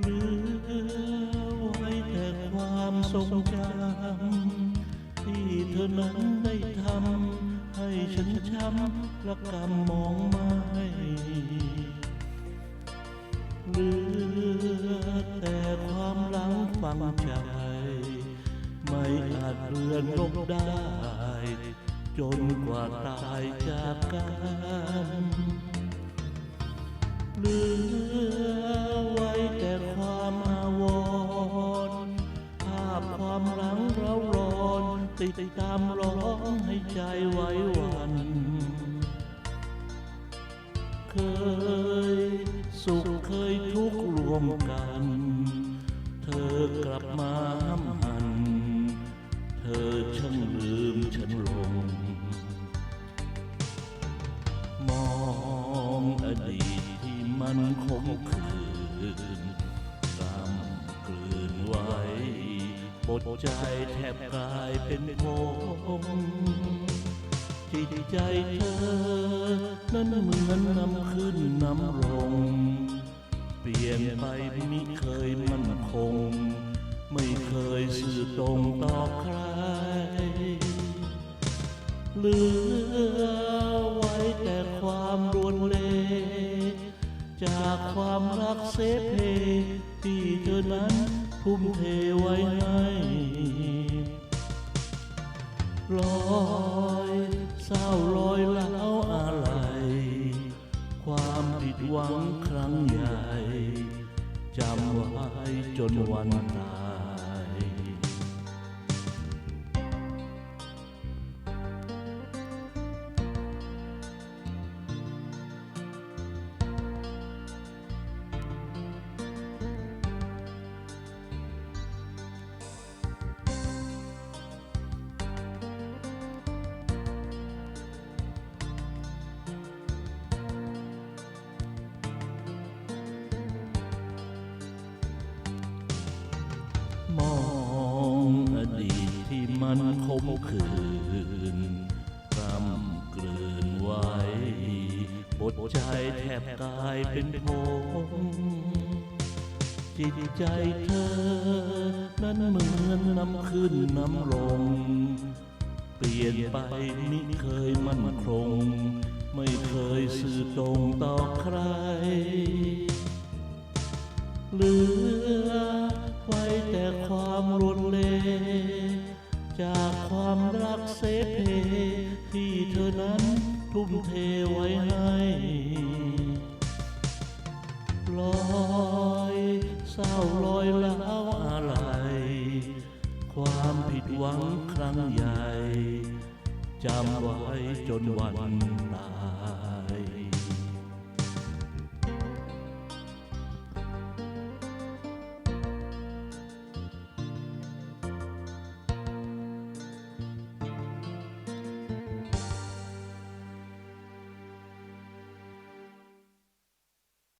เหลือไว้แต่ความทรงจำที่เธอนั้นได้ทำให้ฉันช้ำและกำมองไม่เหลือแต่ความหลังฝังใจ ไม่อาจเลือนลบได้ จนกว่าตายจากกัน ติดตามร้องให้ใจไหว้หวัน เคยสุขเคยทุกข์รวมกัน เธอกลับมาห้ำหัน เธอช่างลืมฉันลง มองอดีตที่มันคงคื ปดใจแทบกลายเป็นพงจิตใจเธอ นั้นเหมือนน้ำขึ้นน้ำลง เปลี่ยนไปมิเคยมั่นคง ไม่เคยสื่อตรงต่อใครเหลือ จากความรักเสเพที่เธอนั้นทุ่มเทไว้ให้ลอยเศร้าลอยเล้าอะไร ความผิดหวังครั้งใหญ่จำไว้จนวันตาย มันคมคืนกำกลืนไว้ปดใจแทบกายเป็นพงจิตใจเธอ นั้นเหมือนน้ำขึ้นน้ำลง เปลี่ยนไปมิเคยมั่นคง ไม่เคยสื่อตรงต่อใครเหลือ อนั้นทุ่มเทไว้ให้ลอยเศร้าลอยแล้วอะไร ความผิดหวังครั้งใหญ่จำไว้จนวันตาย